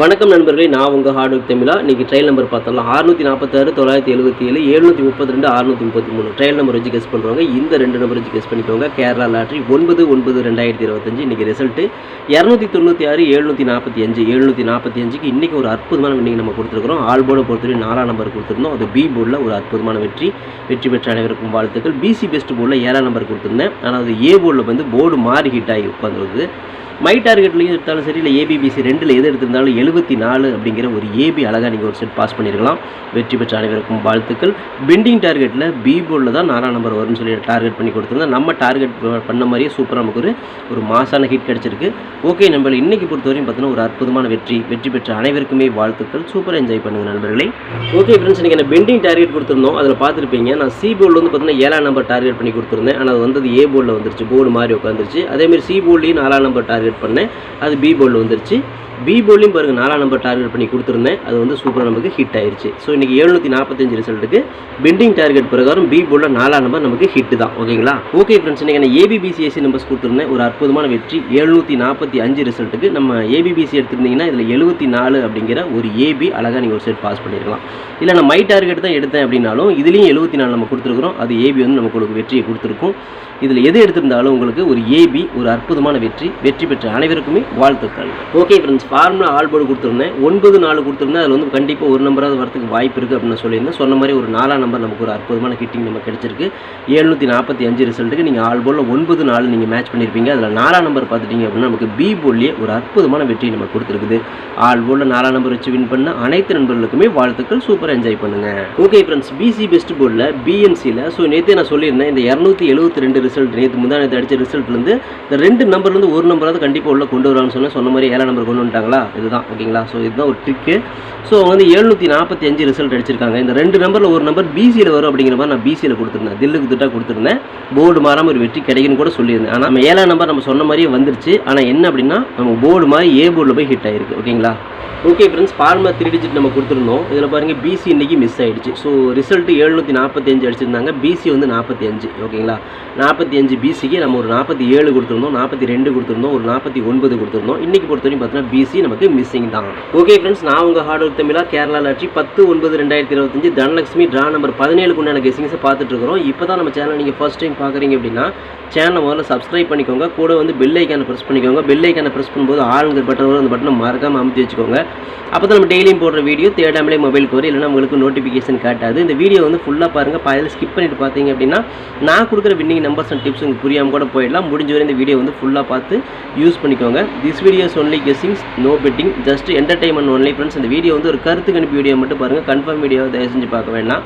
வணக்கம் நண்பர்களே நான் உங்கள் ஹார்ட் தமிழா. இன்றைக்கி ட்ரையல் நம்பர் பார்த்தலாம் அறுநூற்றி நாற்பத்தாறு தொள்ளாயிரத்தி எழுபத்தி ஏழு எழுநூற்றி முப்பத்தி ரெண்டு அறுநூற்றி முப்பத்தி மூணு. ட்ரையல் நம்பர் வச்சு கெஸ் பண்ணுறவங்க இந்த ரெண்டு நம்பர் வச்சு கெஸ் பண்ணிக்கோங்க. கேரளா லாட்ரி ஒன்பது ஒன்பது ரெண்டாயிரத்தி இருபத்தஞ்சு. இன்றைக்கி ரிசல்ட்டு இரநூத்தி தொண்ணூற்றி ஆறு எழுநூற்றி நாற்பத்தி அஞ்சு. எழுநூற்றி நாற்பத்தி அஞ்சுக்கு இன்றைக்கி ஒரு அற்புதமான வின்னிங் நம்ம கொடுத்துருக்குறோம். ஆல் போர்டை பொறுத்தவரை நாலாம் நம்பர் கொடுத்துருந்தோம். அது பி போர்டில் ஒரு அற்புதமான வெற்றி. வெற்றி பெற்ற அனைவருக்கும் வாழ்த்துக்கள். பிசி பெஸ்ட் போர்டில் ஏழாம் நம்பர் கொடுத்துருந்தேன். ஆனால் அது ஏ போர்டில் வந்து போர்டு மாறி ஹிட் ஆகி உட்காந்துருக்குது மை டார்கெட்லையும் எடுத்தாலும் சரி இல்லை ஏபிபிசி ரெண்டில் எது எடுத்திருந்தாலும் எழுபத்தி நாலு அப்படிங்கிற ஒரு ஏபி அழகாக நீங்கள் ஒரு செட் பாஸ் பண்ணியிருக்கலாம் வெற்றி பெற்ற அனைவருக்கும் வாழ்த்துக்கள். பெண்டிங் டார்கெட்டில் பி போர்டில் தான் நாலாம் நம்பர் வரும்னு சொல்லி டார்கெட் பண்ணி கொடுத்துருந்தோம் நம்ம டார்கெட் பண்ண மாதிரியே சூப்பராக நமக்கு ஒரு ஒரு மாசான ஹிட் கிடச்சிருக்கு. ஓகே நம்ம இன்றைக்கி பொறுத்தவரையும் பார்த்தீங்கன்னா ஒரு அற்புதமான வெற்றி வெற்றி பெற்ற அனைவருக்குமே வாழ்த்துக்கள். சூப்பராக என்ஜாய் பண்ணுங்கள் நண்பர்களே. ஓகே ஃப்ரெண்ட்ஸ் நீங்கள் என்ன பெண்டிங் டார்கெட் கொடுத்துருந்தோம். அதில் பார்த்துருப்பீங்க நான் சி போர்டில் வந்து பார்த்தீங்கன்னா ஏழாம் நம்பர் டார்கெட் பண்ணி கொடுத்துருந்தேன். ஆனால் அது வந்து ஏ போர்டில் வந்துருச்சு. போர்டு மாதிரி உட்காந்துருச்சு அதேமாதிரி சி போர்ட்லேயும் நாலாம் நம்பர் டார்கெட் பண்ணேன். அது பி போர்டில் வந்துருச்சு. பி போலையும் பாருங்கள் நாலாம் நம்பர் டார்கெட் பண்ணி கொடுத்துருந்தேன். அது வந்து சூப்பராக நமக்கு ஹிட் ஆயிடுச்சு ஸோ இன்றைக்கி எழுநூற்றி நாற்பத்தஞ்சு ரிசல்ட்டுக்கு பெண்டிங் டார்கெட் பிரகாரம் பி போலில் நாலாம் நம்பர் நமக்கு ஹிட் தான். ஓகேங்களா ஓகே ஃப்ரெண்ட்ஸ் இன்றைக்கி நான் ஏபிபிசிஎஸ்சி நம்பர்ஸ் கொடுத்துருந்தேன். ஒரு அற்புதமான வெற்றி. எழுநூற்றி நாற்பத்தி அஞ்சு ரிசல்ட்டுக்கு நம்ம ஏபிபிசி எடுத்திருந்தீங்கன்னா இதில் எழுபத்தி நாலு அப்படிங்கிற ஒரு ஏபி அழகாக நீங்கள் ஒரு செட் பாஸ் பண்ணியிருக்கலாம் இல்லை நான் மை டார்கெட் தான் எடுத்தேன் அப்படின்னாலும் இதுலேயும் எழுபத்தி நாலு நம்ம கொடுத்துருக்குறோம். அது ஏபி வந்து நமக்கு உங்களுக்கு வெற்றியை கொடுத்துருக்கும். இதில் எது எடுத்திருந்தாலும் உங்களுக்கு ஒரு ஏபி ஒரு அற்புதமான வெற்றி. வெற்றி பெற்ற அனைவருக்குமே வாழ்த்துக்கள். Okay friends formula all board கொடுத்துருந்தேன். ஒன்பது நாலு கொடுத்துருந்தேன். அதில் வந்து கண்டிப்பாக ஒரு நம்பராவது வரதுக்கு வாய்ப்பு இருக்குது அப்படின்னு சொல்லியிருந்தேன். சொன்ன மாதிரி ஒரு நாலாம் நம்பர் நமக்கு ஒரு அற்புதமான கிட்டிங் நம்ம கிடச்சிருக்கு. ஏழ்நூற்றி நாற்பத்தி அஞ்சு ரிசல்ட்டுக்கு நீங்கள் ஆல் போர்டில் ஒன்பது நாலு நீங்கள் மேட்ச் பண்ணியிருப்பீங்க அதில் நாலாம் நம்பர் பார்த்துட்டீங்க அப்படின்னா நமக்கு பி போர்ட்லேயே ஒரு அற்புதமான வெற்றி நம்ம கொடுத்துருக்குது. ஆல் போர்டில் நாலாம் நம்பர் வச்சு வின் பண்ண அனைத்து நண்பர்களுக்குமே வாழ்த்துக்கள். சூப்பர் என்ஜாய் பண்ணுங்கள் ஓகே ஃப்ரெண்ட்ஸ் பிசி பெஸ்ட் போர்டில் பிஎன்சியில் ஸோ நேற்று நான் சொல்லியிருந்தேன் இந்த இரநூத்தி எழுபத்தி ரெண்டு ரிசல்ட் நேற்று முந்தா நேற்று அடித்த ரிசல்ட்லேருந்து இந்த ரெண்டு நம்பர்லேருந்து ஒரு நம்பராவது கண்டிப்பாக உள்ள கொண்டு வரான்னு சொன்ன சொன்ன மாதிரி ஏழாம் நம்பர் கொண்டு வந்துட்டாங்களா இதுதான் ஓகேங்களா? ஸோ இதுதான் ஒரு ட்ரிக்கு ஸோ அவங்க வந்து எழுநூற்றி நாற்பத்தி அஞ்சு ரிசல்ட் அடிச்சிருக்காங்க. இந்த ரெண்டு நம்பரில் ஒரு நம்பர் பிசியில் வரும் அப்படிங்கிற மாதிரி நான் பிசியில் கொடுத்துருந்தேன். தில்லுக்கு திட்டாக கொடுத்துருந்தேன். போர்டு மாறாமல் ஒரு வெற்றி கிடைக்குன்னு கூட சொல்லியிருந்தேன். ஆனால் நம்ம ஏழாம் நம்பர் நம்ம சொன்ன மாதிரியே வந்துருச்சு. ஆனால் என்ன அப்படின்னா நம்ம போர்டு மாதிரி ஏ போர்டில் போய் ஹிட் ஆயிருக்கு. ஓகேங்களா? Okay friends formula three digit நம்ம கொடுத்துருந்தோம். இதில் பாருங்கள் பிசி இன்றைக்கி மிஸ் ஆகிடுச்சு ஸோ ரிசல்ட்டு எழுநூற்றி நாற்பத்தி அஞ்சு அடிச்சிருந்தாங்க. பிசி வந்து நாற்பத்தி அஞ்சு ஓகேங்களா நாற்பத்தி அஞ்சு பிசிக்கு நம்ம ஒரு நாற்பத்தி ஏழு கொடுத்துருந்தோம் நாற்பத்தி ரெண்டு கொடுத்துருந்தோம் ஒரு நாற்பத்தி ஒன்பது கொடுத்துருந்தோம். இன்றைக்கி பொறுத்தவரைக்கும் பார்த்தீங்கன்னா பிசி நமக்கு மிஸ்ஸிங் தான். ஓகே ஃப்ரெண்ட்ஸ் நான் உங்கள் ஹார்ட் ஒர்க் தமிழா கேரளா லாட்சி பத்து ஒன்பது ரெண்டாயிரத்தி இருபத்தஞ்சு தனலட்சுமி ட்ரா நம்பர் பதினேழுக்கு உண்டான கெஸிங்ஸை பார்த்துட்ருக்கிறோம். இப்போ தான் நம்ம சேனல் நீங்கள் ஃபர்ஸ்ட் டைம் பார்க்குறீங்க அப்படின்னா சேனலை முதல்ல சப்ஸ்கிரைப் பண்ணிக்கோங்க. கூட வந்து பெல் ஐக்கானை ப்ரெஸ் பண்ணிக்கோங்க. பெல் ஐக்கானை ப்ரெஸ் பண்ணும்போது ஆளுங்கிற பட்டன் அந்த பட்டனை மறக்காமல் அமுத்தி வச்சுக்கோங்க. அப்போ தான் நம்ம டெய்லியும் போடுற வீடியோ தேடாமலே மொபைலுக்கு வரும். இல்லைனா உங்களுக்கு நோட்டிஃபிகேஷன் காட்டாது. இந்த வீடியோ வந்து ஃபுல்லாக பாருங்கள் பாதியில் ஸ்கிப் பண்ணிட்டு பார்த்தீங்க அப்படின்னா நான் கொடுக்குற வின்னிங் நம்பர்ஸ் அண்ட் டிப்ஸ் உங்களுக்கு புரியாமல் கூட போயிடலாம். முடிஞ்ச வரை இந்த வீடியோ வந்து ஃபுல்லாக பார்த்து யூஸ் பண்ணிக்கோங்க. This videos only guessings no betting just entertainment only friends இந்த வீடியோ வந்து ஒரு கருத்து கணிப்பு வீடியோ மட்டும் பாருங்கள் கன்ஃபார்ம் வீடியோவை தயவு செஞ்சு பார்க்க வேண்டாம்.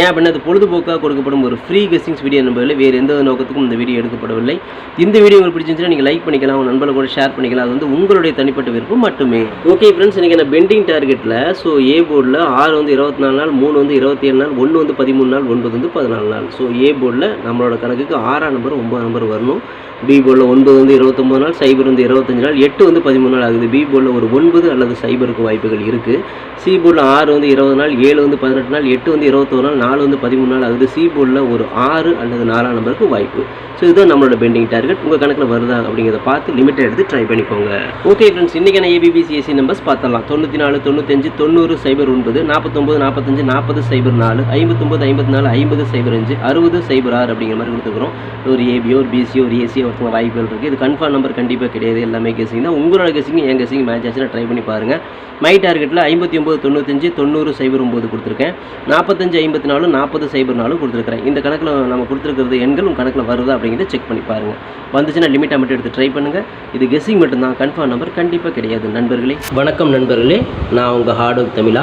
ஏன் அப்படின்னா அது பொழுதுபோக்காக கொடுக்கப்படும் ஒரு ஃப்ரீ கெஸிங்ஸ் வீடியோ நம்பவில்லை வேறு எந்த நோக்கத்துக்கும் இந்த வீடியோ எடுக்கப்படவில்லை. இந்த வீடியோ உங்களுக்கு பிடிச்சிருந்துச்சுன்னா நீங்கள் லைக் பண்ணிக்கலாம். உங்கள் நண்பர்கள் கூட ஷேர் பண்ணிக்கலாம். அது வந்து உங்களுடைய தனிப்பட்ட விருப்பம் மட்டுமே. ஓகே ஃப்ரெண்ட்ஸ் இன்றைக்கி நான் பெண்டிங் டார்கெட்டில் ஸோ ஏ போர்டில் ஆறு வந்து இருபத்தி நாலு நாள் மூணு வந்து இருபத்தி ஏழு நாள் ஒன்று வந்து பதிமூணு நாள் ஒன்பது வந்து பதினாலு நாள். ஸோ ஏ போர்டில் நம்மளோட கணக்குக்கு ஆறாம் நம்பர் ஒன்பது நம்பர் வரணும். பி போர்டில் ஒன்பது வந்து இருபத்தொம்பது நாள் சைபர் வந்து இருபத்தஞ்சு நாள் எட்டு வந்து பதிமூணு நாள் ஆகுது. பி போர்டில் ஒரு ஒன்பது அல்லது சைபருக்கு வாய்ப்புகள் இருக்குது சி போர்டில் ஆறு வந்து இருபது நாள் ஏழு வந்து பதினெட்டு நாள் எட்டு வந்து இருபத்தொரு நாள் நாலு வந்து பதிமூணு நாள் ஆகுது. சி போர்டில் ஒரு ஆறு அல்லது நாலாம் நம்பருக்கு வாய்ப்பு. ஸோ இதுதான் நம்மளோட பெண்டிங் டார்கெட். உங்கள் கணக்கில் வருதா அப்படிங்கிறத பார்த்து லிமிட்டை எடுத்து ட்ரை பண்ணிக்கோங்க. ஓகே ஃப்ரெண்ட்ஸ் இன்றைக்கான ஏபிபிசிஎஸ்சி நம்பர்ஸ் பார்த்தலாம். தொண்ணூற்றி நாலு தொண்ணூத்தஞ்சு தொண்ணூறு சைபர் ஒன்பது நாற்பத்தொம்பது நாற்பத்தஞ்சு நாற்பது சைபர் நாலு ஐம்பத்தொம்பது ஐம்பத்தி நாலு ஐம்பது சைபர் அஞ்சு அறுபது சைபர் ஆறு அப்படிங்கிற மாதிரி கொடுத்துக்கிறோம் ஒரு ஏபியோ ஒரு பிசியோ ஒரு ஏசியோ ஒருத்தவங்க வாய்ப்புகள் இருக்குது இது கன்ஃபார்ம் நம்பர் கண்டிப்பாக கிடையாது. எல்லாமே கேசிங் தான். உங்களோட கெஸிங் என் கெஸிங் மேட்ச் ஆச்சுன்னா ட்ரை பண்ணி பாருங்கள் மை டார்கெட்டில் ஐம்பத்தி ஒம்பது தொண்ணூத்தஞ்சு தொண்ணூறு சைபர் ஒம்பது கொடுத்துருக்கேன். நாற்பத்தஞ்சு ஐம்பத்தி நாலு நாற்பது சைபர் நாலு கொடுத்துருக்கிறேன். இந்த கணக்கில் நம்ம கொடுத்துருக்கிறது எண்கள் உங்கள் கணக்கில் வருதா அப்படிங்கிறத செக் பண்ணி பாருங்கள் வந்துச்சுன்னா லிமிட்டாக மட்டும் எடுத்து ட்ரை பண்ணுங்கள் இது கெஸ்ஸிங் மட்டும்தான். கன்ஃபார்ம் நம்பர் கண்டிப்பாக கிடையாது. நண்பர்களே வணக்கம் நண்பர்களே நான் உங்கள் ஹார்ட் ஒர்க் தமிழா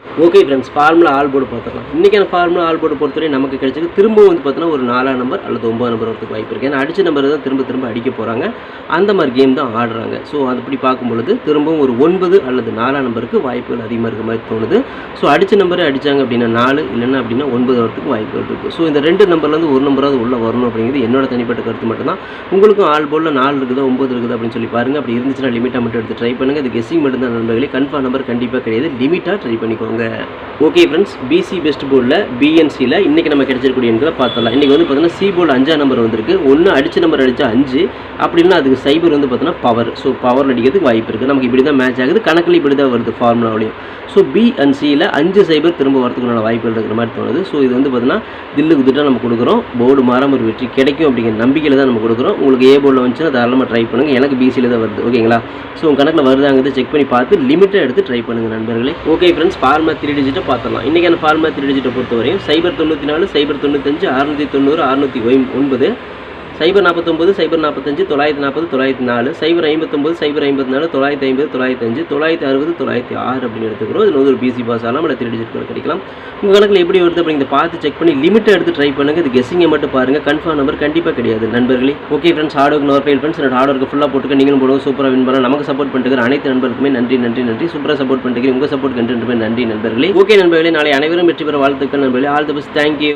Okay friends formula all board பார்த்துக்கலாம் இன்றைக்கான ஃபார்முலா ஆல் போர்டு பொறுத்தவரை நமக்கு கிடைச்சது திரும்ப வந்து பார்த்தோன்னா ஒரு நாலாம் நம்பர் அல்லது ஒம்பது நம்பர் வரதுக்கு வாய்ப்பு இருக்குது ஏன்னா அடித்த நம்பர் தான் திரும்ப திரும்ப அடிக்க போகிறாங்க அந்த மாதிரி கேம் தான் ஆடுறாங்க. ஸோ அதுபடி பார்க்கும்பொழுது திரும்பவும் ஒரு ஒன்பது அல்லது நாலாம் நம்பருக்கு வாய்ப்புகள் அதிகமாக இருக்க மாதிரி தோணுது. ஸோ அடித்த நம்பரே அடித்தாங்க அப்படின்னா நாலு இல்லைன்னா அப்படின்னா ஒன்பது வரத்துக்கு வாய்ப்புகள் இருக்குது ஸோ இந்த ரெண்டு நம்பர்லேருந்து ஒரு நம்பராவது உள்ளே வரணும் அப்படிங்கிறது என்னோட தனிப்பட்ட கருத்து மட்டும்தான். உங்களுக்கும் ஆல் போர்டில் நாலு இருக்குதா ஒம்பது இருக்குதா அப்படின்னு சொல்லி பாருங்கள் அப்படி இருந்துச்சுன்னா லிமிட்டாக மட்டும் எடுத்து ட்ரை பண்ணுங்கள் இது கெஸ்ஸிங் மட்டும் தான் நண்பர்களே. கன்ஃபார்ம் நம்பர் கண்டிப்பாக கிடையாது. லிமிட்டாக ட்ரை பண்ணிக்கோங்க. ஓகே ஃப்ரெண்ட்ஸ் பிசி பெஸ்ட் போர்டில் பிஎன்சியில் இன்றைக்கி நம்ம கிடைச்சிருக்கூடிய எண்களை பார்த்தலாம் இன்றைக்கி வந்து பார்த்தீங்கன்னா சி போர்டு அஞ்சாம் நம்பர் வந்திருக்கு. ஒன்று அடிச்ச நம்பர் அடித்தா அஞ்சு. அப்படின்னா அதுக்கு சைபர் வந்து பார்த்தீங்கன்னா பவர் ஸோ பவர் அடிக்கிறதுக்கு வாய்ப்பு இருக்குது நமக்கு இப்படி தான் மேட்ச் ஆகுது. கணக்கில் இப்படி தான் வருது ஃபார்முலாவிலையும் ஸோ பி அண்ட் சியில் அஞ்சு சைபர் திரும்ப வரதுக்குள்ள வாய்ப்புகள் இருக்கிற மாதிரி தோணுது. ஸோ இது வந்து பார்த்தீங்கன்னா தில்லுக்கு திட்டம் நம்ம கொடுக்குறோம். போர்டு மாறாம ஒரு வெற்றி கிடைக்கும் அப்படிங்கிற நம்பிக்கையில் தான் நம்ம கொடுக்குறோம். உங்களுக்கு ஏ போர்டில் வந்துச்சுன்னா தாராளமாக ட்ரை பண்ணுங்கள் எனக்கு பிசியில் தான் வருது. ஓகேங்களா ஸோ உங்கள் கணக்கில் வருதாங்கிறது செக் பண்ணி பார்த்து லிமிட்டாக எடுத்து ட்ரை பண்ணுங்கள் நண்பர்களே. ஓகே ஃப்ரெண்ட்ஸ் ஃபார்முலா த்ரீ டிஜிட்டை பார்த்துடலாம். இன்றைக்கான ஃபார்முலா த்ரீ டிஜிட்டை பொறுத்தவரையும் சைபர் தொண்ணூற்றி நாலு சைபர் தொண்ணூத்தஞ்சு அறுநூற்றி தொண்ணூறு அறுநூற்றி ஒன்பது சைபர் நாற்பத்தொம்பது சைபர் நாற்பத்தஞ்சு தொள்ளாயிரத்தி நாற்பது தொள்ளாயிரத்தி நாலு சைபர் ஐம்பத்தொம்பது சைபர் ஐம்பத்தி நாலு தொள்ளாயிரத்தி ஐம்பது தொள்ளாயிரத்தி அஞ்சு தொள்ளாயிரத்தி அறுபது தொள்ளாயிரத்தி ஆறு அப்படின்னு எடுத்துக்கிறோம். இது வந்து ஒரு பிசி பாஸ் ஆகலாம் இல்லை த்ரீ டிஜிட் கிடைக்கலாம். உங்கள் கணக்கில் எப்படி வருது அப்படிங்கிறத பார்த்து செக் பண்ணி லிமிட்டை எடுத்து ட்ரை பண்ணுங்கள் இது கெஸிங்கை மட்டும் பாருங்கள் கன்ஃபார்ம் நம்பர் கண்டிப்பாக கிடையாது. நண்பர்களே okay friends hard work nor fail friends என்னோட ஹார்ட் ஒர்க்கு ஃபுல்லாக போட்டுக்க நீங்களும் போடுவோம் சூப்பராக வின் பண்ணலாம். நமக்கு சப்போர்ட் பண்ணிட்டு அனைத்து நண்பர்களுக்குமே நன்றி நன்றி நன்றி. சூப்பராக சப்போர்ட் பண்ணிட்டு உங்கள் சப்போர்ட் கண்டிப்பாக நன்றி நண்பர்களே. ஓகே நண்பர்களே நாளை அனைவரும் வெற்றி பெற வாழ்த்துக்கள் நண்பர்களே. All the best thank you